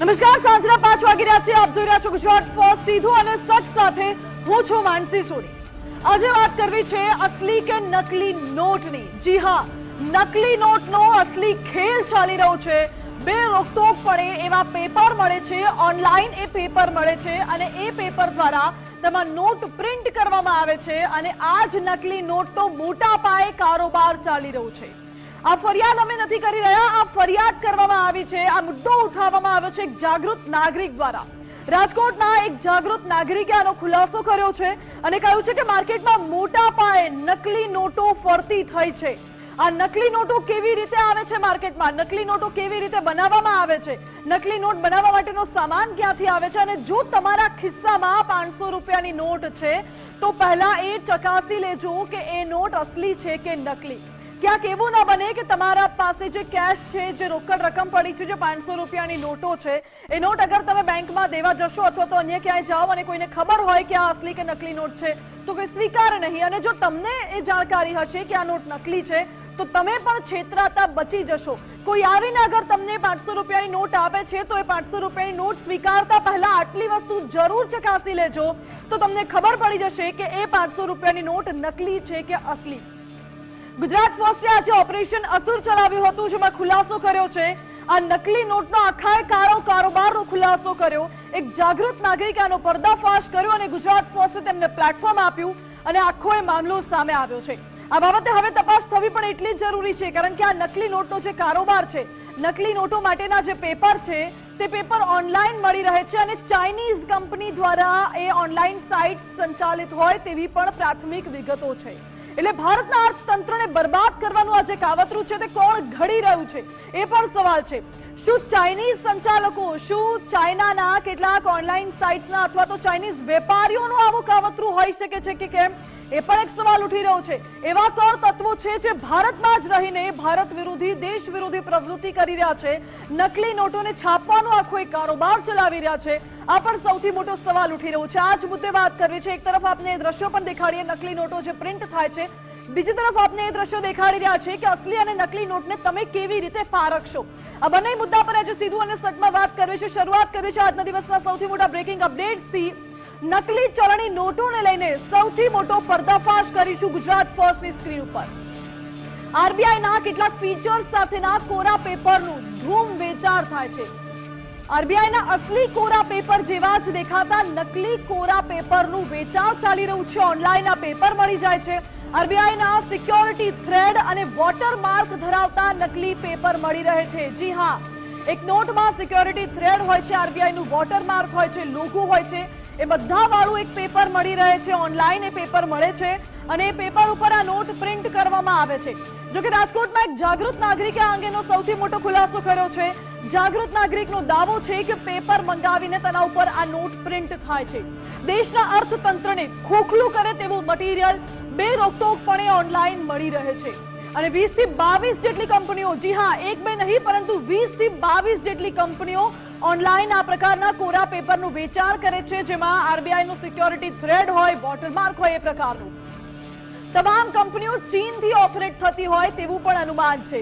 નમસ્કાર, સાંજના પાંચ વાગી રહ્યા છે. આપ જોઈ રહ્યા છો ગુજરાત ફર્સ્ટ, સીધું અને સચ સાથે હું છું માનસી સોની. આજે વાત કરવી છે અસલી કે નકલી નોટની? જી હા, નકલી નોટનો અસલી ખેલ ચાલી રહ્યો છે. બે રોકટોક પડે એવા પેપર મળે છે, ઓનલાઈન એ પેપર મળે છે અને એ પેપર દ્વારા તેમાં નોટ પ્રિન્ટ કરવામાં આવે છે અને આ જ નકલી નોટનો મોટા પાયે કારોબાર ચાલી રહ્યો છે. આ ફરિયાદ અમે નથી કરી રહ્યા. આ ફરિયાદ કરવામાં આવી છે. આ મુદ્દો ઉઠાવવામાં આવ્યો છે એક જાગૃત નાગરિક દ્વારા. રાજકોટના એક જાગૃત નાગરિકે આનો ખુલાસો કર્યો છે અને કહ્યું છે કે માર્કેટમાં મોટા પાયે નકલી નોટો ફરતી થઈ છે. આ નકલી નોટો કેવી રીતે આવે છે માર્કેટમાં? નકલી નોટો કેવી રીતે બનાવવામાં આવે છે? નકલી નોટ બનાવવા માટેનો સામાન ક્યાંથી આવે છે? અને જો તમારા ખિસ્સામાં પાંચસો રૂપિયાની નોટ છે, તો પહેલા એ ચકાસી લેજો કે એ નોટ અસલી છે કે નકલી. ક્યાંક એવું ન બને કે તમારા પાસે જે કેશ છે, જે રોકડ રકમ પડી છે, જે પાંચસો રૂપિયાની નોટો છે, એ નોટ અગર તમે બેંકમાં દેવા જશો અથવા તો અન્ય ક્યાંય જાઓ અને કોઈને ખબર હોય કે આ અસલી કે નકલી નોટ છે, તો કોઈ સ્વીકાર નહીં. અને જો તમને એ જાણકારી હશે કે આ નોટ નકલી છે, તો તમે પણ છેતરાતા બચી જશો. કોઈ આવીને અગર તમને પાંચસો રૂપિયાની નોટ આપે છે, તો એ પાંચસો રૂપિયાની નોટ સ્વીકારતા પહેલા આટલી વસ્તુ જરૂર ચકાસી લેજો, તો તમને ખબર પડી જશે કે એ પાંચસો રૂપિયાની નોટ નકલી છે કે અસલી. ગુજરાત ફર્સ્ટે આજે ઓપરેશન અસુર ચલાવ્યું હતું, જેમાં ખુલાસો કર્યો છે. આ નકલી નોટનો આખાય કાળો કારોબારનો ખુલાસો કર્યો. એક જાગૃત નાગરિક આનો પર્દાફાશ કર્યો અને ગુજરાત ફર્સ્ટે તેમને પ્લેટફોર્મ આપ્યું અને આખો એ મામલો સામે આવ્યો છે. આ બાબતે હવે તપાસ થવી પણ એટલી જ જરૂરી છે, કારણ કે આ નકલી નોટનો જે કારોબાર છે, નકલી નોટો માટેના જે પેપર છે, તે પેપર ઓનલાઈન મળી રહે છે અને ચાઇનીઝ કંપની દ્વારા એ ઓનલાઈન સાઇટ સંચાલિત હોય તેવી પણ પ્રાથમિક વિગતો છે. એટલે ભારતના અર્થતંત્રને બરબાદ કરવાનું આ જે કાવતરું છે તે કોણ ઘડી રહ્યું છે? એ પણ સવાલ છે. શું ચાઇનીઝ સંચાલકો, શું ચાઇનાના કેટલાક ઓનલાઈન સાઇટ્સના અથવા તો ચાઇનીઝ વેપારીઓનું આવું કાવતરું હોઈ શકે છે કે કેમ? એ પણ એક સવાલ ઉઠી રહ્યો છે. એવા કોણ તત્વો છે જે ભારતમાં જ રહીને ભારત વિરોધી દેશ વિરોધી પ્રવૃત્તિ કરી રહ્યા છે? નકલી નોટોને છાપવાનો આખો એક કારોબાર ચલાવી રહ્યા છે. આ પણ સૌથી મોટો સવાલ ઉઠી રહ્યો છે. આ જ મુદ્દે વાત કરવી છે. એક તરફ આપને દ્રશ્યો પણ દેખાડીએ. નકલી નોટો જે પ્રિન્ટ થાય છે બીજી તરફ આપને એ દ્રશ્યો દેખાડી રહ્યા છે કે અસલી અને નકલી નોટને તમે કેવી રીતે પારખશો આ બંને મુદ્દા પર આજે સીધું અને સટમાં વાત કરવી છે. શરૂઆત કરવી છે આજના દિવસના સૌથી મોટા બ્રેકિંગ અપડેટ્સથી નકલી ચલણી નોટોને લઈને સૌથી મોટો પર્દાફાશ કરીશું ગુજરાત ફર્સ્ટની સ્ક્રીન ઉપર. આરબીઆઈના કેટલાક ફીચર્સ સાથેના કોરા પેપરનું ધૂમ વેચાર થાય છે. આરબીઆઈના અસલી કોરા પેપર જેવા જ દેખાતા નકલી કોરા પેપરનું વેચાણ ચાલી રહ્યું છે. ઓનલાઈન આ પેપર મળી જાય છે. આરબીઆઈના સિક્યોરિટી થ્રેડ અને વોટરમાર્ક ધરાવતા નકલી પેપર મળી રહે છે. જી હા, એક નોટમાં સિક્યોરિટી થ્રેડ હોય છે, આરબીઆઈનું વોટરમાર્ક હોય છે, લોગો હોય છે. એ બધા વાળું એક પેપર મળી રહે છે ઓનલાઈન એ પેપર મળે છે અને એ પેપર ઉપર આ નોટ પ્રિન્ટ કરવામાં આવે છે. જો કે રાજકોટમાં એક જાગૃત નાગરિકે આ અંગેનો સૌથી મોટો ખુલાસો કર્યો છે. જાગૃત નાગરિકનો દાવો છે કે પેપર મંગાવીને તેના ઉપર આ નોટ પ્રિન્ટ થાય છે. દેશના અર્થતંત્રને ખોખલું કરે તેવું મટીરિયલ બે રોકટોકપણે ઓનલાઈન મળી રહે છે. અને 20 થી બાવીસ જેટલી કંપનીઓ, જી હા, એક બે નહીં, પરંતુ 20 થી બાવીસ જેટલી કંપનીઓ ઓનલાઈન આ પ્રકારના કોરા પેપરનું વેચાણ કરે છે, જેમાં આરબીઆઈનું સિક્યોરિટી થ્રેડ હોય વોટરમાર્ક હોય એ પ્રકારનું. તમામ કંપનીઓ ચીનથી ઓપરેટ થતી હોય તેવું પણ અનુમાન છે.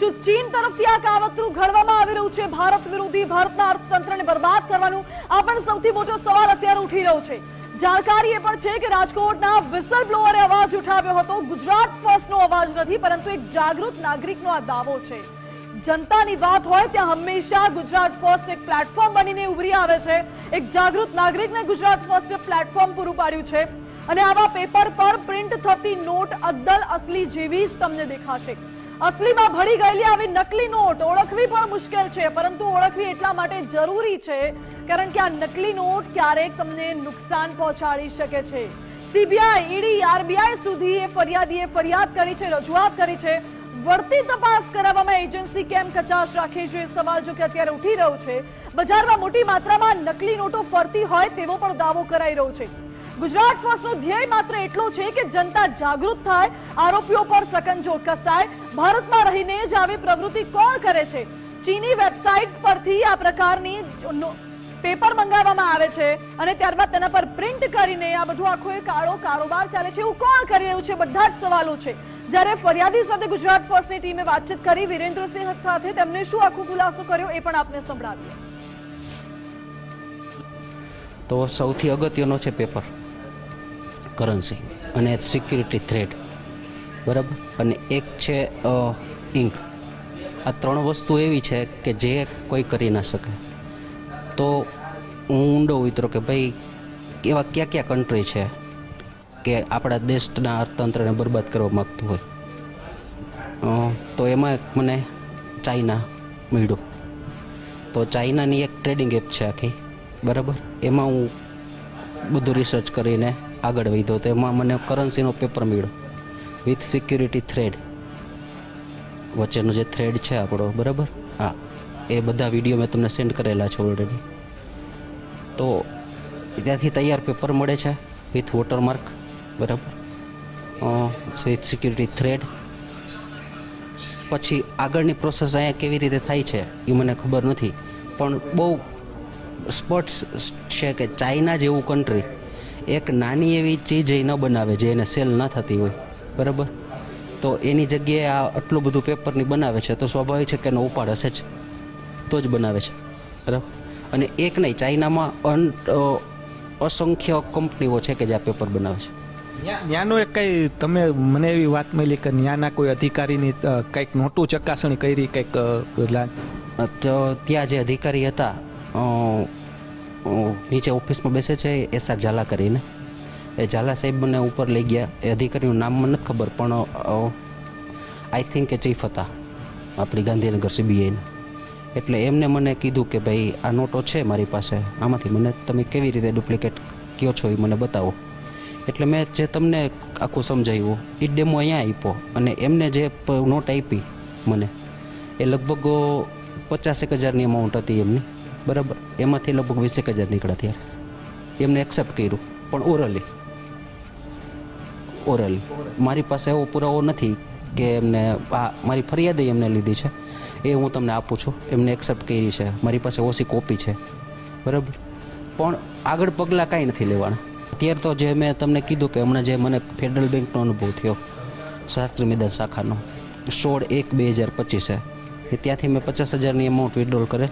શું ચીન તરફથી આ કાવતરું ઘડવામાં આવી રહ્યું છે? ભારત વિરોધી ભારતના અર્થતંત્રને બરબાદ કરવાનું આ પણ સૌથી મોટો સવાલ અત્યારે ઉઠી રહ્યો છે. જાણકારી એ પણ છે કે રાજકોટના વિસલ બ્લોઅરે અવાજ ઉઠાવ્યો હતો. ગુજરાત ફર્સ્ટનો અવાજ નથી, પરંતુ એક જાગૃત નાગરિકનો આ દાવો છે. જનતાની વાત હોય ત્યાં હંમેશા ગુજરાત ફર્સ્ટ એક પ્લેટફોર્મ બનીને ઉભરી આવે છે. એક જાગૃત નાગરિકને ગુજરાત ફર્સ્ટ પ્લેટફોર્મ પૂરું પાડ્યું છે. અને આવા પેપર પર પ્રિન્ટ થતી નોટ અદ્દલ અસલી જેવી જ તમને દેખાશે. અસલીમાં ભળી ગયેલી આવી નકલી નોટ ઓળખવી પણ મુશ્કેલ છે, પરંતુ ઓળખવી એટલા માટે જરૂરી છે કારણ કે આ નકલી નોટ ક્યારેક તમને નુકસાન પહોંચાડી શકે છે. સીબીઆઈ ઈડી આરબીઆઈ સુધી એ ફરિયાદીએ ફરિયાદ કરી છે, રજૂઆત કરી છે. વળતી તપાસ કરાવવામાં એજન્સી કેમ કચાશ રાખે છે? સવાલ જો કે અત્યારે ઉઠી રહ્યો છે. બજારમાં મોટી માત્રામાં નકલી નોટો ફરતી હોય તેવો પણ દાવો કરાઈ રહ્યો છે. ગુજરાત ફર્સ્ટનો ધ્યેય માત્ર એટલો છે કે જનતા જાગૃત થાય, આરોપીઓ પર સકંજો કસાય. ભારતમાં રહીને જ આવી પ્રવૃત્તિ કોણ કરે છે? ચીની વેબસાઇટ્સ પરથી આ પ્રકારની પેપર મંગાવવામાં આવે છે અને ત્યારબાદ તેના પર પ્રિન્ટ કરીને આ બધું આખો એ કાળો કારોબાર ચાલે છે. એવું કોણ કરી રહ્યું છે? બધા જ સવાલો છે. જ્યારે ફરિયાદી સાથે ગુજરાત ફર્સ્ટની ટીમે વાતચીત કરી, વિરેન્દ્રસિંહ સાથે તેમને શું આખો ખુલાસો કર્યો એ પણ આપને સંભળાવીએ. તો સૌથી અગત્યનો છે પેપર, કરન્સી અને સિક્યુરિટી થ્રેડ બરાબર? અને એક છે ઇંક. આ ત્રણ વસ્તુ એવી છે કે જે કોઈ કરી ના શકે. તો હું ઊંડો ઉતરો કે ભાઈ, એવા કયા કયા કન્ટ્રી છે? કે આપણા દેશના અર્થતંત્રને બરબાદ કરવા માગતું હોય. તો એમાં મને ચાઇના મળ્યું. તો ચાઇનાની એક ટ્રેડિંગ એપ છે આખી. બરાબર? એમાં હું બધું રિસર્ચ કરીને આગળ વધ્યો. તો એમાં મને કરન્સીનો પેપર મળ્યો. વિથ સિક્યુરિટી થ્રેડ વચ્ચેનો જે થ્રેડ છે આપણો, બરાબર? હા. એ બધા વીડિયો મેં તમને સેન્ડ કરેલા છે ઓલરેડી તો ત્યાંથી તૈયાર પેપર મળે છે. વિથ વોટરમાર્ક બરાબર. વિથ સિક્યુરિટી થ્રેડ પછી આગળની પ્રોસેસ અહીંયા કેવી રીતે થાય છે, એ મને ખબર નથી. પણ બહુ સ્પષ્ટ છે કે ચાઇના જેવું કન્ટ્રી એક નાની એવી ચીજ એ ન બનાવે જે એને સેલ ન થતી હોય. બરાબર? તો એની જગ્યાએ આ આટલું બધું પેપરની બનાવે છે, તો સ્વાભાવિક છે કે એનો ઉપાડ હશે જ. તો જ બનાવે છે. બરાબર? અને એક નહીં ચાઇનામાં અન અસંખ્ય કંપનીઓ છે કે જે આ પેપર બનાવે છે. ન્યાનો એક કઈ તમે મને એવી વાત મળી કે ત્યાંના કોઈ અધિકારીની કંઈક નોટું ચકાસણી કરી, કંઈક તો ત્યાં જે અધિકારી હતા નીચે ઓફિસમાં બેસે છે એસ આર ઝાલા કરીને. એ ઝાલા સાહેબ મને ઉપર લઈ ગયા. એ અધિકારીનું નામ મને નથી ખબર, પણ આઈ થિંક એ ચીફ હતા, આપણી ગાંધીનગર સીબીઆઈના એટલે એમને મને કીધું કે ભાઈ, આ નોટો છે મારી પાસે. આમાંથી મને તમે કેવી રીતે ડુપ્લિકેટ કયો છો એ મને બતાવો. એટલે મેં જે તમને આખું સમજાવ્યું એ ડેમો અહીંયા આપ્યો અને એમને જે નોટ આપી મને, એ લગભગ પચાસેક હજારની અમાઉન્ટ હતી એમની, બરાબર? એમાંથી લગભગ વીસેક હજાર નીકળ્યા ત્યારે એમને એક્સેપ્ટ કર્યું, પણ ઓરલી ઓરલી મારી પાસે એવો પુરાવો નથી કે એમને આ મારી ફરિયાદ એમને લીધી છે. એ હું તમને આપું છું, એમને એક્સેપ્ટ કરી છે. મારી પાસે ઓછી કોપી છે. બરાબર? પણ આગળ પગલાં કાંઈ નથી લેવાના. અત્યારે તો જે મેં તમને કીધું કે હમણાં જે મને ફેડરલ બેંકનો અનુભવ થયો, શાસ્ત્રી મેદાન શાખાનો, સોળ એક બે હજાર પચીસે. એ ત્યાંથી મેં પચાસ હજારની અમાઉન્ટ વિડ્રોલ કરે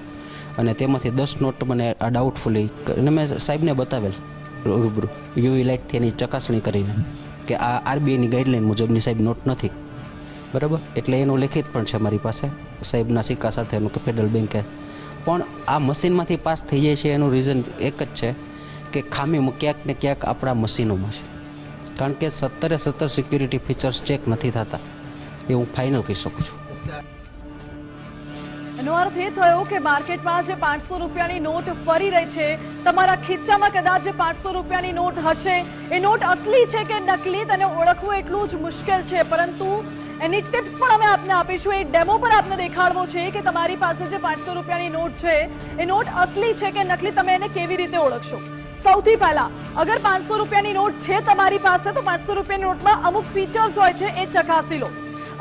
અને તેમાંથી દસ નોટ મને આ ડાઉટફુલી અને મેં સાહેબને બતાવેલ, રૂબરૂ. યુવી લાઇટથી એની ચકાસણી કરીને કે આ આરબીઆઈની ગાઈડલાઇન મુજબની સાહેબ નોટ નથી. બરાબર? એટલે એનું લેખિત પણ છે મારી પાસે, સાહેબના સિક્કા સાથેનું કે ફેડરલ બેંકે પણ આ મશીનમાંથી પાસ થઈ જાય છે એનું રીઝન એક જ છે કે ખામી ક્યાંક ને ક્યાંક આપણા મશીનોમાં છે. કારણ કે સત્તરે સત્તર સિક્યુરિટી ફીચર્સ ચેક નથી થતા. એ હું ફાઇનલ કહી શકું છું. એનો અર્થ એ થયો કે માર્કેટમાં જે પાંચસો રૂપિયાની નોટ ફરી રહી છે, તમારા ખીચામાં કદાચ જે પાંચસો રૂપિયાની નોટ હશે, એ નોટ અસલી છે કે નકલી તેને ઓળખવું એટલું જ મુશ્કેલ છે. પરંતુ એની ટિપ્સ પણ અમે આપને આપીશું. એ ડેમો પર આપને દેખાડવો છે કે તમારી પાસે જે પાંચસો રૂપિયાની નોટ છે, એ નોટ અસલી છે કે નકલી તમે એને કેવી રીતે ઓળખશો? સૌથી પહેલા, અગર પાંચસો રૂપિયાની નોટ છે તમારી પાસે, તો પાંચસો રૂપિયાની નોટમાં અમુક ફીચર્સ હોય છે, એ ચકાસી લો.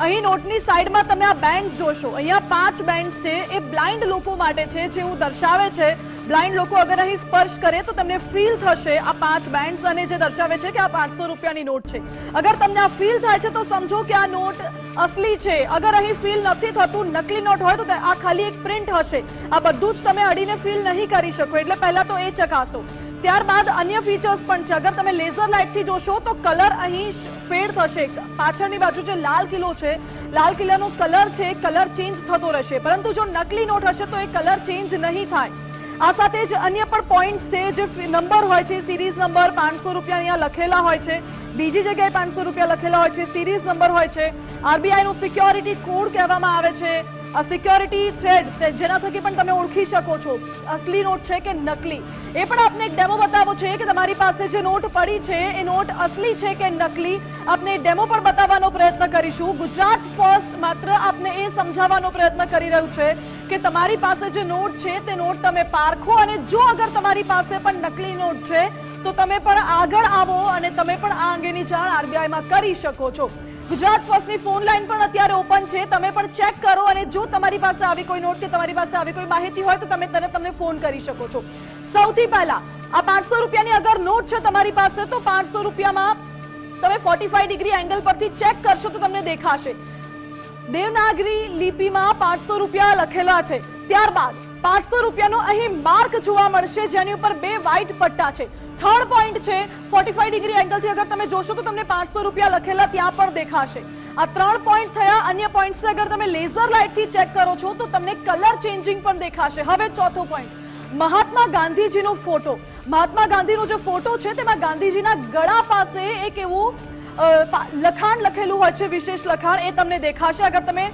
અહીં નોટની સાઈડમાં તમે આ બેન્ડ્સ જોશો. અહીંયા પાંચ બેન્ડ્સ છે, એ બ્લાઇન્ડ લોકો માટે છે જેવું દર્શાવે છે બ્લાઇન્ડ લોકો અગર અહીં સ્પર્શ કરે, તો તમને ફીલ થશે આ પાંચ બેન્ડ્સ અને જે દર્શાવે છે કે આ પાંચસો રૂપિયાની નોટ છે. અગર તમને આ ફીલ થાય છે, તો સમજો કે આ નોટ અસલી છે. અગર અહીં ફીલ નથી થતું, નકલી નોટ હોય, તો આ ખાલી એક પ્રિન્ટ હશે. આ બધું જ તમે અડીને ફીલ નહીં કરી શકો. એટલે પહેલા તો એ ચકાસો. ત્યારબાદ અન્ય ફીચર્સ પણ છે. અગર તમે લેઝર લાઇટથી જોશો, તો કલર અહીં ફેડ થશે. પાછળની બાજુ જે લાલ કિલ્લો છે, લાલ કિલ્લાનો કલર છે કલર ચેન્જ થતો રહેશે. પરંતુ જો નકલી નોટ હશે, તો એ કલર ચેન્જ નહીં થાય. આ સાથે જ અન્ય પણ પોઈન્ટ્સ છે, જે નંબર હોય છે સિરીઝ નંબર પાંચસો રૂપિયા અહીંયા લખેલા હોય છે. બીજી જગ્યાએ પાંચસો રૂપિયા લખેલા હોય છે સિરીઝ નંબર હોય છે. આરબીઆઈનો સિક્યોરિટી કોડ કહેવામાં આવે છે. આ સિક્યોરિટી થ્રેડ જેના થકી પણ તમે ઓળખી શકો છો. અસલી નોટ છે કે નકલી. એ પણ આપને એક ડેમો બતાવો છે કે તમારી પાસે જે નોટ પડી છે, એ નોટ અસલી છે કે નકલી? આપને ડેમો પણ બતાવવાનો પ્રયત્ન કરીશું. ગુજરાત ફર્સ્ટ માત્ર આપને એ સમજાવવાનો પ્રયત્ન કરી રહ્યું છે કે તમારી પાસે જે નોટ છે, તે નોટ તમે પારખો અને જો અગર તમારી પાસે પણ નકલી નોટ છે, તો તમે પણ આગળ આવો અને તમે પણ આ અંગેની જાણ આરબીઆઈમાં કરી શકો છો. ગુજરાત ફર્સ્ટની ફોન લાઈન પણ અત્યારે ઓપન છે. તમે પણ ચેક કરો અને જો તમારી પાસે આવી કોઈ નોટ કે તમારી પાસે આવી કોઈ માહિતી હોય તો તમે તરત તમને ફોન કરી શકો છો. સૌથી પહેલા, આ પાંચસો રૂપિયાની અગર નોટ છે તમારી પાસે, તો પાંચસો રૂપિયામાં તમે 45 ડિગ્રી એંગલ પરથી ચેક કરશો તો તમને દેખાશે. દેવનાગરી લિપિમાં પાંચસો રૂપિયા લખેલા છે. ત્યારબાદ પાંચસો રૂપિયાનો અહીં માર્ક જોવા મળશે, જેની ઉપર બે વ્હાઇટ પટ્ટા છે. થર્ડ પોઈન્ટ છે 45 ડિગ્રી એંગલથી અગર તમે જોશો તો તમને પાંચસો રૂપિયા લખેલા ત્યાં પણ દેખાશે. આ ત્રણ પોઈન્ટ થયા, અન્ય પોઈન્ટ્સ અગર તમે લેઝર લાઇટથી ચેક કરો છો તો તમને કલર ચેન્જિંગ પણ દેખાશે. હવે ચોથો પોઈન્ટ મહાત્મા ગાંધીજીનો ફોટો મહાત્મા ગાંધીનો જે ફોટો છે, તેમાં ગાંધીજીના ગળા પાસે એક એવું લખાણ લખેલું હોય છે, વિશેષ લખાણ, એ તમને દેખાશે. અગર તમે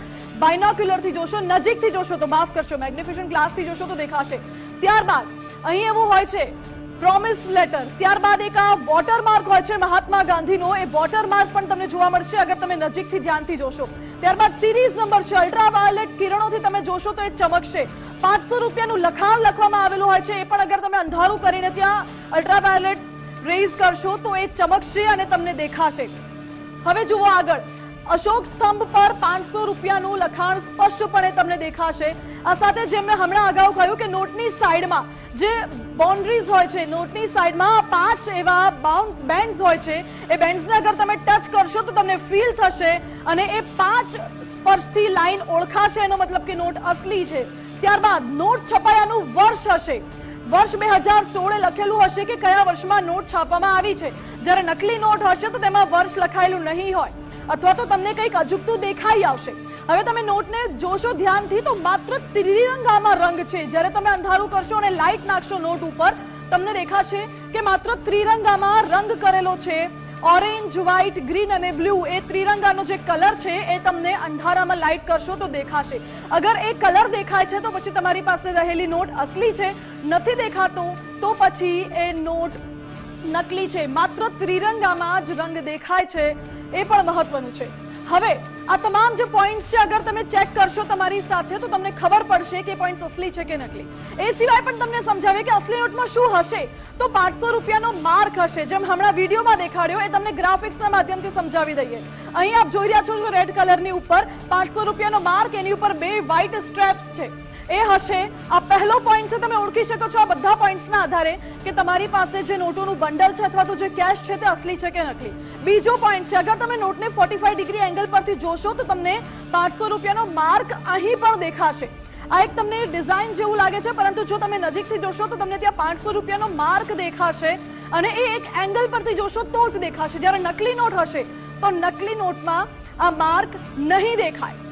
બાયનોક્યુલરથી જોશો, નજીકથી જોશો તો માફ કરશો મેગ્નિફિશન ગ્લાસથી જોશો તો દેખાશે. ત્યારબાદ, અહીં એવું હોય છે પ્રોમિસ લેટર ત્યારબાદ એક આ વોટરમાર્ક હોય છે, મહાત્મા ગાંધીનો. એ વોટરમાર્ક પણ તમને જોવા મળશે અગર તમે નજીકથી ધ્યાનથી જોશો. ત્યારબાદ સિરીઝ નંબર છે અલ્ટ્રાવાયોલેટ કિરણોથી તમે જોશો તો એ ચમકશે. પાંચસો રૂપિયાનું લખાણ લખવામાં આવેલું હોય છે, એ પણ અગર તમે અંધારું કરીને ત્યાં અલ્ટ્રાવાયોલેટ રેઝ કરશો તો એ ચમકશે અને તમને દેખાશે. હવે જુઓ આગળ. અશોક સ્તંભ પર પાંચસો રૂપિયાનું લખાણ સ્પષ્ટપણે તમને દેખાશે. આ સાથે જેમણે હમણાં અગાઉ કહ્યું કે નોટની સાઈડમાં જે બાઉન્ડ્રીઝ હોય છે, નોટની સાઈડમાં પાંચ એવા બાઉન્સ બેન્ડ્સ હોય છે, એ બેન્ડ્સને અગર તમે ટચ કરશો તો તમને ફીલ થશે અને એ પાંચ સ્પર્શથી લાઈન ઓળખાશે એનો મતલબ કે નોટ અસલી છે. ત્યારબાદ નોટ છપાયાનું વર્ષ હશે. વર્ષ બે હજાર સોળે લખેલું હશે કે કયા વર્ષમાં નોટ છાપવામાં આવી છે. જ્યારે નકલી નોટ હશે તો તેમાં વર્ષ લખાયેલું નહીં હોય. અથવા તો તમને કંઈક અજુગતું દેખાઈ આવશે. હવે તમે નોટને જોશો ધ્યાનથી તો માત્ર ત્રિરંગામાં રંગ છે. જ્યારે તમે અંધારું કરશો અને લાઇટ નાખશો નોટ ઉપર, તમને દેખાશે કે માત્ર ત્રિરંગામાં રંગ કરેલો છે. ઓરેન્જ, વ્હાઇટ, ગ્રીન અને બ્લુ એ ત્રિરંગાનો જે કલર છે એ તમને અંધારામાં લાઇટ કરશો તો દેખાશે. અગર એ કલર દેખાય છે તો પછી તમારી પાસે રહેલી નોટ અસલી છે, નથી દેખાતો, તો પછી એ નોટ નકલી છે. માત્ર ત્રિરંગામાં જ રંગ દેખાય છે. એ પણ મહત્વનું છે. હવે આ તમામ જે પોઈન્ટ્સ છે, અગર તમે ચેક કરશો તમારી સાથે, તો તમને ખબર પડશે કે પોઈન્ટ્સ અસલી છે કે નકલી. એ સિવાય પણ તમને સમજાવે કે અસલી નોટમાં શું હશે? તો પાંચસો રૂપિયાનો માર્ક હશે, જેમ હમણાં વિડીયોમાં દેખાડ્યો, એ તમને ગ્રાફિક્સના માધ્યમથી સમજાવી દઈએ. અહીં આપ જોઈ રહ્યા છો રેડ કલરની ઉપર, પાંચસો રૂપિયાનો માર્ક એની ઉપર બે વ્હાઇટ સ્ટ્રેપ્સ છે. એ હશે. આ પહેલો પોઈન્ટ છે, તમે ઓળખી શકો છો આ બધા પોઈન્ટ્સના આધારે કે તમારી પાસે જે નોટોનું બંડલ છે અથવા તો જે કેશ છે તે અસલી છે કે નકલી. બીજો પોઈન્ટ છે, અગર તમે નોટને 45 ડિગ્રી એંગલ પરથી જોશો, તો તમને પાંચસો રૂપિયાનો માર્ક અહીં પણ દેખાશે. આ એક તમને ડિઝાઇન જેવું લાગે છે, પરંતુ જો તમે નજીકથી જોશો, તો તમને ત્યાં પાંચસો રૂપિયાનો માર્ક દેખાશે. અને એ એક એંગલ પરથી જોશો, તો જ દેખાશે. જ્યારે નકલી નોટ હશે, તો નકલી નોટમાં આ માર્ક નહીં દેખાય.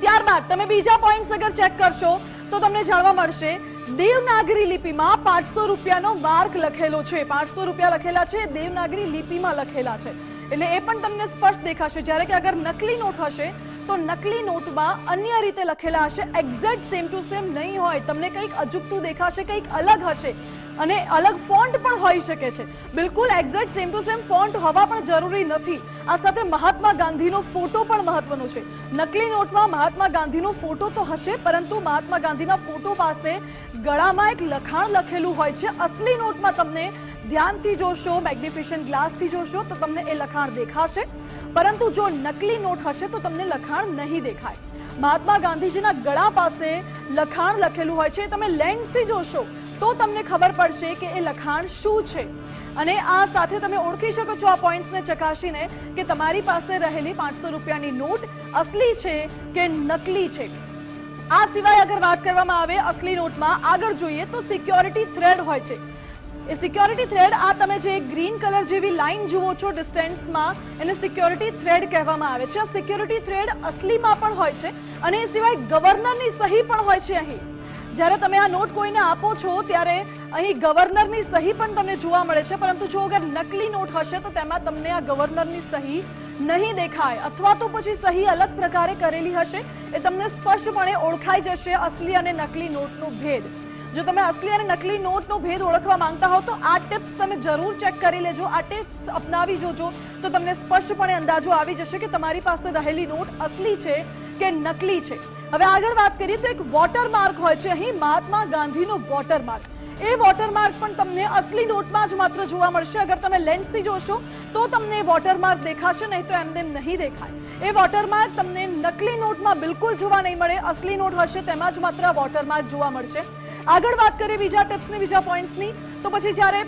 ત્યારબાદ તમે બીજા પોઈન્ટ્સ અગર ચેક કરશો, તો તમને જાણવા મળશે, દેવનાગરી લિપિમાં પાંચસો રૂપિયાનો માર્ક લખેલો છે. પાંચસો રૂપિયા લખેલા છે, દેવનાગરી લિપિમાં લખેલા છે. એટલે એ પણ તમને સ્પષ્ટ દેખાશે. જ્યારે કે અગર નકલી નોટ હશે, તો નકલી નોટમાં અન્ય રીતે લખેલા હશે. એક્ઝેક્ટ સેમ ટુ સેમ નહીં હોય. તમને કંઈક અજુકતું દેખાશે, કંઈક અલગ હશે. અને અલગ ફોન્ટ પણ હોઈ શકે છે. બિલકુલ exact same to same font હોવા પણ જરૂરી નથી. આ સાથે મહાત્મા ગાંધીનો ફોટો પણ મહત્વનો છે. નકલી નોટમાં મહાત્મા ગાંધીનો ફોટો તો હશે, પરંતુ મહાત્મા ગાંધીના ફોટો પાસે ગળામાં એક લખાણ લખેલું હોય છે. અસલી નોટમાં તમને ધ્યાનથી જોશો મેગ્નિફિશન ગ્લાસથી જોશો, તો તમને એ લખાણ દેખાશે. પરંતુ જો નકલી નોટ હશે, તો તમને લખાણ નહીં દેખાય. મહાત્મા ગાંધીજીના ગળા પાસે લખાણ લખેલું હોય છે. તમે લેન્સથી જોશો. તો તમને ખબર પડશે કે એ લખાણ શું છે. અને આ સાથે તમે ઓળખી શકો છો આ પોઈન્ટ્સને ચકાસીને કે તમારી પાસે રહેલી પાંચસો રૂપિયાની નોટ અસલી છે કે નકલી છે. આ સિવાય અગર વાત કરવામાં આવે અસલી નોટમાં, આગળ જોઈએ તો સિક્યોરિટી થ્રેડ હોય છે. એ સિક્યોરિટી થ્રેડ આ તમે જે ગ્રીન કલર જેવી લાઈન જુઓ છો ડિસ્ટન્સમાં, એને સિક્યોરિટી થ્રેડ કહેવામાં આવે છે. આ સિક્યોરિટી થ્રેડ અસલીમાં પણ હોય છે અને એ સિવાય ગવર્નરની સહી પણ હોય છે અહીં. જ્યારે તમે આ નોટ કોઈને આપો છો, ત્યારે અહીં ગવર્નરની સહી પણ તમને જોવા મળે છે. પરંતુ જો અગર નકલી નોટ હશે, તો તેમાં તમને આ ગવર્નરની સહી નહીં દેખાય. અથવા તો પછી સહી અલગ પ્રકારે કરેલી હશે, એ તમને સ્પષ્ટપણે ઓળખાઈ જશે અસલી અને નકલી નોટનો ભેદ. જો તમે અસલી અને નકલી નોટનો ભેદ ઓળખવા માંગતા હો, તો આ ટિપ્સ તમે જરૂર ચેક કરી લેજો. આ ટિપ્સ અપનાવી જોજો, તો તમને સ્પષ્ટપણે અંદાજો આવી જશે કે તમારી પાસે રહેલી નોટ અસલી છે કે નકલી છે. હવે આગળ વાત કરીએ તો એક વોટરમાર્ક હોય છે. અહીં મહાત્મા ગાંધીનો વોટરમાર્ક એ વોટરમાર્ક પણ તમને અસલી નોટમાં જ માત્ર જોવા મળશે. અગર તમે લેન્સથી જોશો, તો તમને વોટરમાર્ક દેખાશે, નહીં તો એમ નહીં દેખાય. એ વોટરમાર્ક તમને નકલી નોટમાં બિલકુલ જોવા નહીં મળે. અસલી નોટ હશે તેમાં જ માત્ર વોટરમાર્ક જોવા મળશે. આગળ વાત કરીએ બીજા ટિપ્સની બીજા પોઈન્ટ્સની તો પછી જ્યારે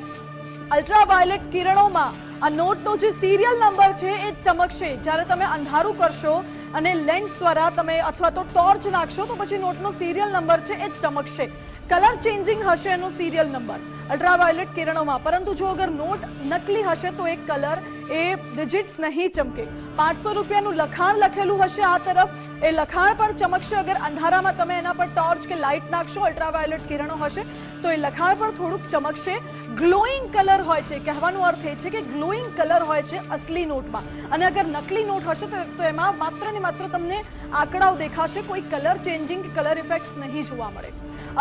અલ્ટ્રાવાયોલેટ કિરણોમાં આ નોટનો જે સિરિયલ નંબર છે, એ ચમકશે. જ્યારે તમે અંધારું કરશો અને લેન્સ દ્વારા તમે અથવા તો ટોર્ચ નાખશો તો પછી નોટનો સિરિયલ નંબર છે એ ચમકશે. કલર ચેન્જિંગ હશે એનો સિરિયલ નંબર અલ્ટ્રાવાયોલેટ કિરણોમાં. પરંતુ જો અગર નોટ નકલી હશે તો એ કલર એ ડિજિટ્સ નહીં ચમકે. પાંચસો રૂપિયાનું લખાણ લખેલું હશે આ તરફ. એ લખાણ પણ ચમકશે અગર અંધારામાં તમે એના પર ટોર્ચ કે લાઇટ નાખશો અલ્ટ્રાવાયોલેટ કિરણો હશે, તો એ લખાણ પણ થોડુંક ચમકશે. ગ્લોઈંગ કલર હોય છે. કહેવાનો અર્થ એ છે કે ગ્લોઈંગ કલર હોય છે અસલી નોટમાં. અને અગર નકલી નોટ હશે તો એમાં માત્ર ને માત્ર તમને આંકડાઓ દેખાશે. કોઈ કલર ચેન્જિંગ કલર ઇફેક્ટ્સ નહીં જોવા મળે.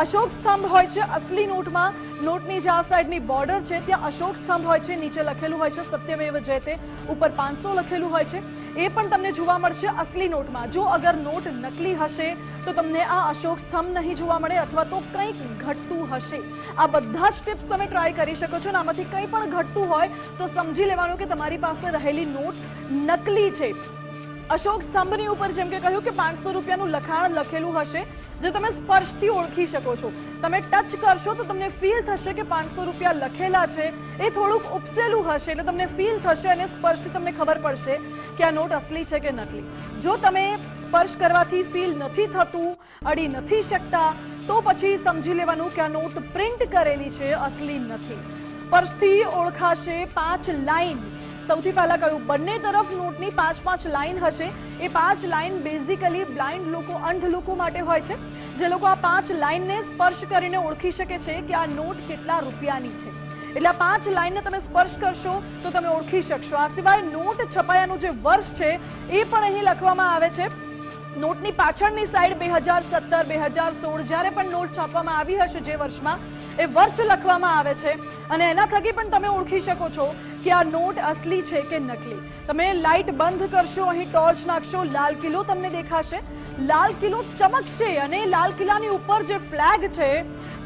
અશોક સ્તંભ હોય છે અસલી નોટમાં. નોટની જે આ સાઈડની બોર્ડર છે, ત્યાં અશોક સ્તંભ હોય છે, નીચે લખેલું હોય છે, સત્યમેવ જયતે ઉપર પાંચસો લખેલું હોય છે. એ પણ તમને જોવા મળશે અસલી નોટમાં. જો અગર નોટ નકલી હશે, તો તમને આ અશોક સ્તંભ નહીં જોવા મળે અથવા તો કંઈક ઘટતું હશે. આ બધા જ ટિપ્સ તમે ટ્રાય કરી શકો છો અને આમાંથી કંઈ પણ ઘટતું હોય, તો સમજી લેવાનું કે તમારી પાસે રહેલી નોટ નકલી છે. અશોક સ્તંભની ઉપર જેમ કે કહ્યું કે પાંચસો રૂપિયાનું લખાણ લખેલું હશે, જે તમે સ્પર્શથી ઓળખી શકો છો. તમે ટચ કરશો તો તમને ફીલ થશે કે પાંચસો રૂપિયા લખેલા છે. એ થોડુંક ઉપસેલું હશે એટલે તમને ફીલ થશે અને સ્પર્શથી તમને ખબર પડશે કે આ નોટ અસલી છે કે નકલી. જો તમે સ્પર્શ કરવાથી ફીલ નથી થતું, અડી નથી શકતા, તો પછી સમજી લેવાનું કે આ નોટ પ્રિન્ટ કરેલી છે, અસલી નથી. સ્પર્શથી ઓળખાશે પાંચ લાઈન. સૌથી પહેલા કહ્યું, બંને તરફ નોટની પાંચ પાંચ લાઇન હશે. એ પાંચ લાઇન બેઝિકલી બ્લાઇન્ડ લોકો, અંધ લોકો માટે હોય છે. જે લોકો આ પાંચ લાઇનને સ્પર્શ કરીને ઓળખી શકે છે કે આ નોટ કેટલા રૂપિયાની છે. એટલે આ પાંચ લાઈનને તમે સ્પર્શ કરશો તો તમે ઓળખી શકશો. આ સિવાય નોટ છપાયાનું જે વર્ષ છે, એ પણ અહીં લખવામાં આવે છે. નોટની પાછળની સાઈડ બે હજાર સત્તર, બે હજાર સોળ, જ્યારે પણ નોટ છાપવામાં આવી હશે જે વર્ષમાં એ વર્ષ લખવામાં આવે છે. અને એના થકી પણ તમે ઓળખી શકો છો કે આ નોટ અસલી છે કે નકલી. તમે લાઇટ બંધ કરશો, અહીં ટોર્ચ નાખશો, લાલ કિલ્લો તમને દેખાશે. લાલ કિલ્લો ચમકશે અને લાલ કિલ્લાની ઉપર જે ફ્લેગ છે,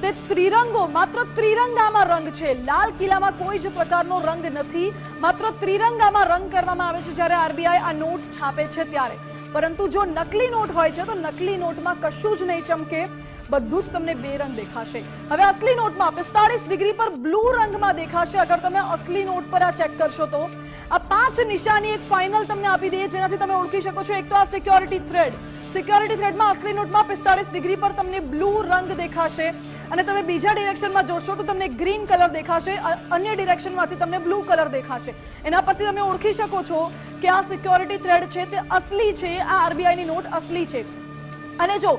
તે ત્રિરંગો, માત્ર ત્રિરંગામાં રંગ છે. લાલ કિલ્લામાં કોઈ જ પ્રકારનો રંગ નથી. માત્ર ત્રિરંગામાં રંગ કરવામાં આવે છે જ્યારે આરબીઆઈ આ નોટ છાપે છે ત્યારે. પરંતુ જો નકલી નોટ હોય છે, તો નકલી નોટમાં કશું જ નહીં ચમકે. બધું જ તમને બે રંગ દેખાશે. હવે અસલી નોટમાં પિસ્તાળીસ ડિગ્રી પર બ્લુ રંગમાં દેખાશે. અગર તમે અસલી નોટ પર આ ચેક કરશો તો. આ પાંચ નિશાની એક ફાઇનલ તમને આપી દઈએ, જેનાથી તમે ઓળખી શકો છો. એક તો આ સિક્યોરિટી થ્રેડ સિક્યોરિટી થ્રેડમાં અસલી નોટમાં પિસ્તાળીસ ડિગ્રી પર તમને બ્લુ રંગ દેખાશે. અને તમે બીજા ડિરેક્શનમાં જોશો તો તમને ગ્રીન કલર દેખાશે. અન્ય ડિરેક્શનમાંથી તમને બ્લુ કલર દેખાશે. એના પરથી તમે ઓળખી શકો છો કે આ સિક્યોરિટી થ્રેડ છે તે અસલી છે. આ આરબીઆઈની નોટ અસલી છે. અને જો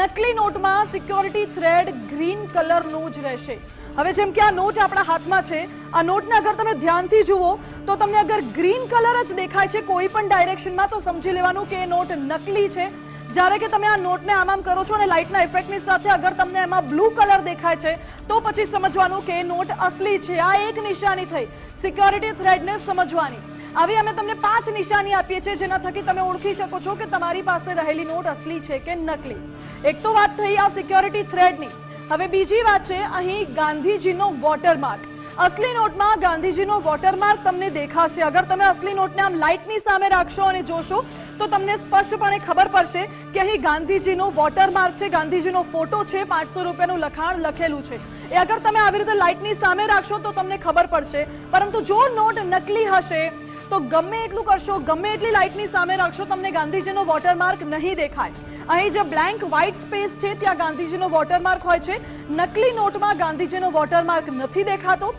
નકલી નોટમાં સિક્યોરિટી થ્રેડ ગ્રીન કલરનું જ રહેશે. હવે જેમ કે આ નોટ આપણા હાથમાં છે, આ નોટને અગર તમે ધ્યાનથી જુઓ, તો તમને અગર ગ્રીન કલર જ દેખાય છે કોઈ પણ ડાયરેક્શનમાં, તો સમજી લેવાનું કે એ નોટ નકલી છે. જ્યારે કે તમે આ નોટને આમ આમ કરો છો અને લાઇટના ઇફેક્ટની સાથે અગર તમને એમાં બ્લુ કલર દેખાય છે, તો પછી સમજવાનું કે એ નોટ અસલી છે. આ એક નિશાની થઈ. સિક્યોરિટી થ્રેડને સમજવાની. આવી અમે તમને પાંચ નિશાની આપીએ છીએ, જેના થકી તમે ઓળખી શકો છો કે તમારી પાસે રહેલી નોટ અસલી છે કે નકલી. એક તો વાત થઈ આ સિક્યોરિટી થ્રેડની હવે બીજી વાત છે, અહીં ગાંધીજીનો વોટરમાર્ક અસલી નોટમાં ગાંધીજીનો વોટરમાર્ક તમને દેખાશે. અગર તમે અસલી નોટને આમ લાઇટની સામે રાખશો અને જોશો તો તમને સ્પષ્ટપણે ખબર પડશે કે અહીં ગાંધીજીનો વોટરમાર્ક છે, ગાંધીજીનો ફોટો છે, પાંચસો રૂપિયાનું લખાણ લખેલું છે. એ અગર તમે આવી રીતે લાઇટની સામે રાખશો તો તમને ખબર પડશે. પરંતુ જો નોટ નકલી હશે, તો ગમે એટલું કરશો, ગમે એટલી લાઇટની સામે રાખશો, તમને ગાંધીજીનો વોટરમાર્ક નહીં દેખાય. અહીં જે બ્લેન્ક વ્હાઇટ સ્પેસ છે, ત્યાં ગાંધીજીનો વોટરમાર્ક હોય છે. નકલી નોટમાં ગાંધીજીનો વોટરમાર્ક નથી દેખાતો.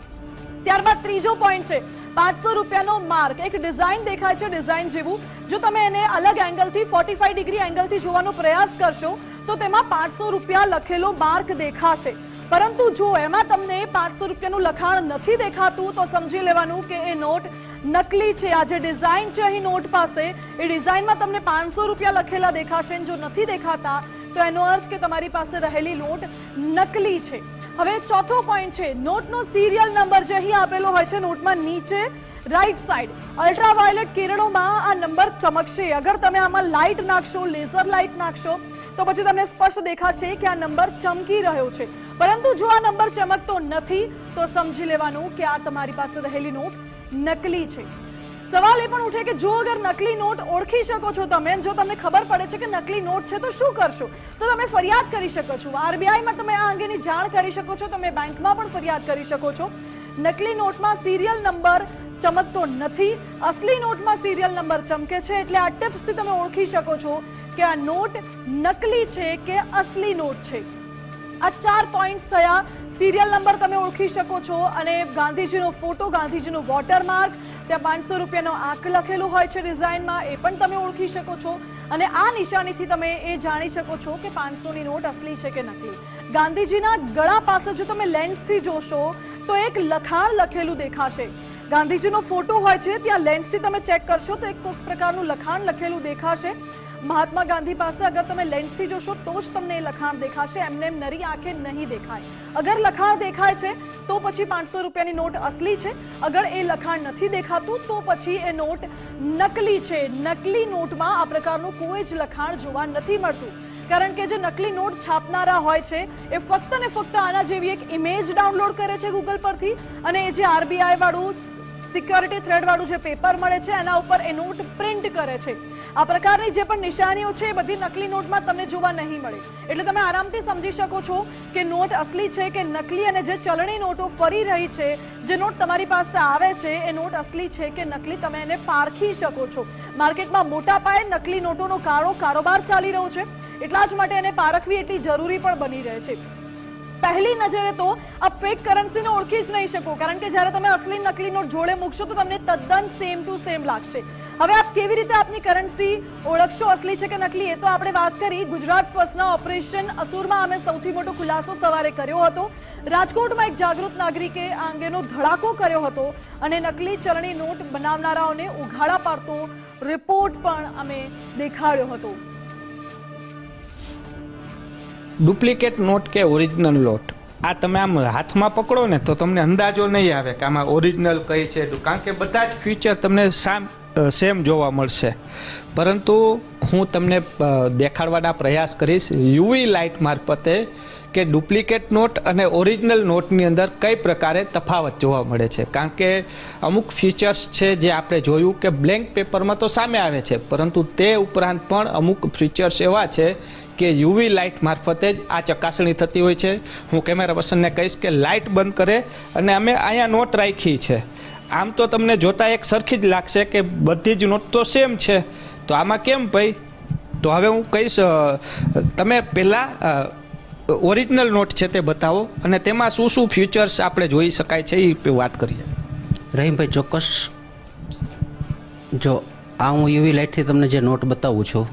ત્યારબાદ ત્રીજો પોઈન્ટ છે. પાંચસો રૂપિયાનો માર્ક. એક ડિઝાઇન દેખાય છે ડિઝાઇન જેવું. જો તમે એને અલગ એંગલથી ફોર્ટી ફાઈવ ડિગ્રી એંગલથી જોવાનો પ્રયાસ કરશો, તો તેમાં પાંચસો રૂપિયા લખેલો માર્ક દેખાશે. પરંતુ જો એમાં તમને પાંચસો રૂપિયાનું લખાણ નથી દેખાતું, તો સમજી લેવાનું કે એ નોટ નકલી છે. આ જે ડિઝાઇન છે, અહીં નોટ પાસે, એ ડિઝાઇનમાં તમને પાંચસો રૂપિયા લખેલા દેખાશે. જો નથી દેખાતા, તો એનો અર્થ કે તમારી પાસે રહેલી નોટ નકલી છે. હવે ચોથો પોઈન્ટ છે. નોટનો સિરિયલ નંબર જે અહીં આપેલો હોય છે, નોટમાં નીચે રાઈટ સાઈડ અલ્ટ્રાવાયોલેટ કિરણોમાં આ નંબર ચમકશે. અગર તમે આમાં લાઇટ નાખશો લેઝર લાઇટ નાખશો, તો પછી તમને સ્પષ્ટ દેખાશે કે આ નંબર ચમકી રહ્યો છે. પરંતુ જો આ નંબર ચમકતો નથી, તો સમજી લેવાનું કે આ તમારી પાસે રહેલી નોટ નકલી છે. સવાલ એ પણ ઉઠે કે જો અગર નકલી નોટ ઓળખી શકો છો તમે, જો તમને ખબર પડે છે કે નકલી નોટ છે, તો શું કરશો? તો તમે ફરિયાદ કરી શકો છો. આરબીઆઈમાં તમે આ અંગેની જાણ કરી શકો છો. તમે બેંકમાં પણ ફરિયાદ કરી શકો છો. નકલી નોટમાં સિરિયલ નંબર ચમકતો નથી. અસલી નોટમાં સિરિયલ નંબર ચમકે છે. એટલે આ ટિપ્સથી તમે ઓળખી શકો છો કે આ નોટ નકલી છે કે અસલી નોટ છે. આ ચાર પોઈન્ટ્સ થયા. સિરિયલ નંબર તમે ઓળખી શકો છો અને ગાંધીજીનો ફોટો ગાંધીજીનો વોટરમાર્ક ત્યાં પાંચસો રૂપિયાનો આંક લખેલું હોય છે ડિઝાઇનમાં એ પણ તમે ઓળખી શકો છો. અને આ નિશાનીથી તમે એ જાણી શકો છો કે પાંચસોની નોટ અસલી છે કે નકલી. ગાંધીજીના ગળા પાસે જો તમે લેન્સથી જોશો, તો એક લખાણ લખેલું દેખાશે. ગાંધીજીનો ફોટો હોય છે, ત્યાં લેન્સથી તમે ચેક કરશો, તો એક પ્રકારનું લખાણ લખેલું દેખાશે. મહાત્મા ગાંધી પાસે અગર તમે લેન્સથી જોશો તો જ તમને એ લખાણ દેખાશે. એમને એમ નરી આંખે નહીં દેખાય. અગર લખાણ દેખાય છે, તો પછી પાંચસો રૂપિયાની નોટ અસલી છે. અગર એ લખાણ નથી દેખાતું, તો પછી એ નોટ નકલી છે. નકલી નોટમાં આ પ્રકારનું કોઈ જ લખાણ જોવા નથી મળતું. કારણ કે જે નકલી નોટ છાપનારા હોય છે, એ ફક્ત ને ફક્ત આના જેવી એક ઇમેજ ડાઉનલોડ કરે છે ગૂગલ પરથી. અને એ જે આરબીઆઈ વાળું સિક્યોરિટી થ્રેડવાળું જે પેપર મળે છે, એના ઉપર એ નોટ પ્રિન્ટ કરે છે. આ પ્રકારની જે પણ નિશાનીઓ છે, એ બધી નકલી નોટમાં તમને જોવા નહીં મળે. એટલે તમે આરામથી સમજી શકો છો કે નોટ અસલી છે કે નકલી અને જે ચલણી નોટો ફરી રહી છે, જે નોટ તમારી પાસે આવે છે, એ નોટ અસલી છે કે નકલી તમે એને પારખી શકો છો. માર્કેટમાં મોટા પાયે નકલી નોટોનો કાળો કારોબાર ચાલી રહ્યો છે, એટલા જ માટે એને પારખવી એટલી જરૂરી પણ બની રહે છે. પહેલી નજરે તો આપ ફેક કરન્સીને ઓળખી જ નહીં શકો. કારણ કે જ્યારે તમે અસલી નકલી નોટ જોડે મૂકશો તો તમને તદ્દન સેમ ટુ સેમ લાગશે. હવે આપ કેવી રીતે આપની કરન્સી ઓળખશો, અસલી છે કે નકલી, એ તો આપણે વાત કરી. ગુજરાત ફર્સ્ટના ઓપરેશન અસુરમાં અમે સૌથી મોટો ખુલાસો સવારે કર્યો હતો. રાજકોટમાં એક જાગૃત નાગરિકે આ અંગેનો ધડાકો કર્યો હતો અને નકલી ચલણી નોટ બનાવનારાઓને ઉઘાડા પાડતો રિપોર્ટ પણ અમે દેખાડ્યો હતો. ડુપ્લિકેટ નોટ કે ઓરિજિનલ નોટ આ તમે આમ હાથમાં પકડો ને તો તમને અંદાજો નહીં આવે કે આમાં ઓરિજિનલ કઈ છે કારણ કે બધા જ ફીચર તમને સામ સેમ જોવા મળશે. પરંતુ હું તમને દેખાડવાના પ્રયાસ કરીશ યુવી લાઇટ મારફતે કે ડુપ્લિકેટ નોટ અને ઓરિજિનલ નોટની અંદર કઈ પ્રકારે તફાવત જોવા મળે છે. કારણ કે અમુક ફીચર્સ છે જે આપણે જોયું કે બ્લેન્ક પેપરમાં તો સામે આવે છે. પરંતુ તે ઉપરાંત પણ અમુક ફીચર્સ એવા છે કે યુવી લાઇટ મારફતે જ આ ચકાસણી થતી હોય છે. હું કેમેરા પર્સનને કહીશ કે લાઇટ બંધ કરે અને અમે અહીંયા નોટ રાખી છે. આમ તો તમને જોતા એક સરખી જ લાગશે કે બધી જ નોટ તો સેમ છે. તો આમાં કેમ ભાઈ? તો હવે હું કહીશ તમે પહેલાં ઓરિજિનલ નોટ છે તે બતાવો અને તેમાં શું શું ફ્યુચર્સ આપણે જોઈ શકાય છે એ વાત કરીએ. રહીમભાઈ, ચોક્કસ. જો આ હું યુવી લાઇટથી તમને જે નોટ બતાવું છું,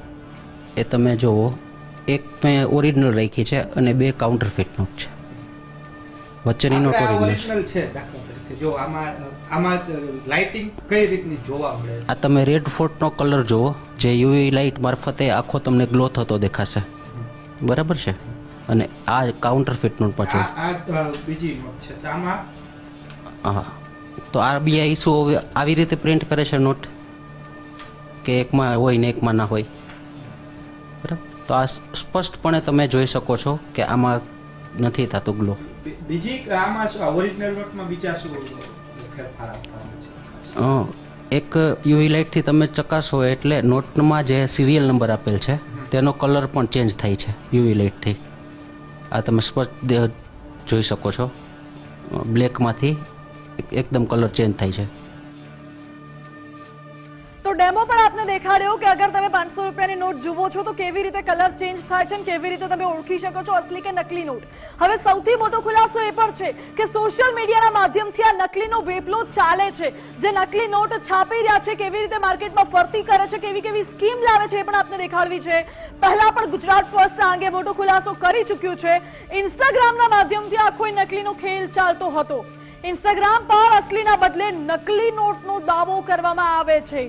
એ તમે જુઓ એક મેં ઓરિજિનલ રાખી છે અને બે કાઉન્ટર ફિટ નોટ છે. વચ્ચેની નોટ ઓરિજિનલ છે જો આમાં આમાં લાઇટિંગ કઈ રીતની જોવા મળે? આ તમે રેડ ફોર્ટનો કલર જુઓ જે યુવી લાઇટ મારફતે આખો તમને ગ્લો થતો દેખાશે. બરાબર છે? અને આ કાઉન્ટર ફિટ નોટ પાછો. આ બીજી નોટ છે. આમાં હા. તો આરબીઆઈ શું હવે આવી રીતે પ્રિન્ટ કરે છે નોટ કે એકમાં હોય ને એકમાં ના હોય? તો આ સ્પષ્ટપણે તમે જોઈ શકો છો કે આમાં નથી થતું ગ્લો. બીજી આમાં ઓરિજિનલ નોટમાં બીજા શું ફેરફાર એક યુવી લાઇટથી તમે ચકાસો એટલે નોટમાં જે સિરિયલ નંબર આપેલ છે તેનો કલર પણ ચેન્જ થાય છે યુવી લાઇટથી આ તમે સ્પષ્ટ જોઈ શકો છો. બ્લેકમાંથી એકદમ કલર ચેન્જ થાય છે. દેખાડ્યો કે અગર તમે પાંચસો રૂપિયાની નોટ જુઓ છો, તો કેવી રીતે કલર ચેન્જ થાય છે અને કેવી રીતે તમે ઓળખી શકો છો અસલી કે નકલી નોટ? હવે સૌથી મોટો ખુલાસો એ પણ છે કે સોશિયલ મીડિયાના માધ્યમથી આ નકલીનો વેપલો ચાલે છે. જે નકલી નોટ છાપી રહ્યા છે, કેવી રીતે માર્કેટમાં ફરતી કરે છે, કેવી કેવી સ્કીમ લાવે છે, એ પણ આપને દેખાડવી છે. પહેલા પણ ગુજરાત ફર્સ્ટ આ અંગે મોટો ખુલાસો કરી ચૂક્યું છે. ઇન્સ્ટાગ્રામના માધ્યમથી આખો કોઈ નકલીનો ખેલ ચાલતો હતો. ઇન્સ્ટાગ્રામ પર અસલીના બદલે નકલી નોટનો દાવો કરવામાં આવે છે.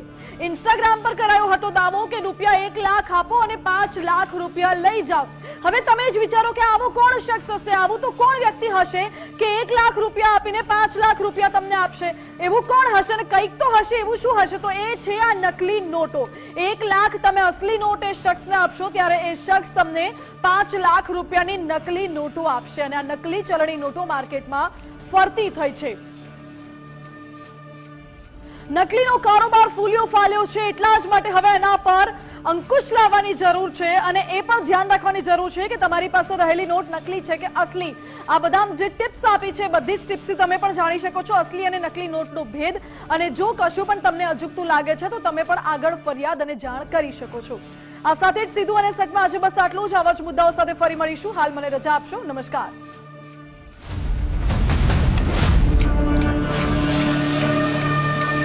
ઇન્સ્ટાગ્રામ પર કરાયો હતો દાવો કે રૂપિયા એક લાખ આપો અને પાંચ લાખ રૂપિયા લઈ જાઓ. હવે તમે જ વિચારો કે આવો કોણ શખ્સ હશે? આવું તો કોણ વ્યક્તિ હશે કે એક લાખ રૂપિયા આપીને પાંચ લાખ રૂપિયા તમને આપશે? એવું કોણ હશે ને કંઈક તો હશે, એવું શું હશે? તો એ છે આ નકલી નોટો. એક લાખ તમે અસલી નોટ એ શખ્સને આપશો ત્યારે એ શખ્સ તમને પાંચ લાખ રૂપિયાની નકલી નોટો આપશે અને આ નકલી ચલણી નોટો માર્કેટમાં ફરતી થઈ છે. નકલીનો કારોબાર ફૂલ્યો ફાલ્યો છે એટલા જ માટે હવે એના પર અંકુશ લાવવાની જરૂર છે અને એ પણ ધ્યાન રાખવાની જરૂર છે કે તમારી પાસે રહેલી નોટ નકલી છે કે અસલી. આ બધા જે ટિપ્સ આપી છે, બધી જ ટિપ્સથી તમે પણ જાણી શકો છો, અસલી અને નકલી નોટનો ભેદ. અને જો કશું પણ તમને અજુકતું લાગે છે, તો તમે પણ આગળ ફરિયાદ અને જાણ કરી શકો છો. આ સાથે જ સીધું અને સટમાં આજે બસ આટલું જ. આવા જ મુદ્દાઓ સાથે ફરી મળીશું. હાલ મને રજા આપશો. નમસ્કાર.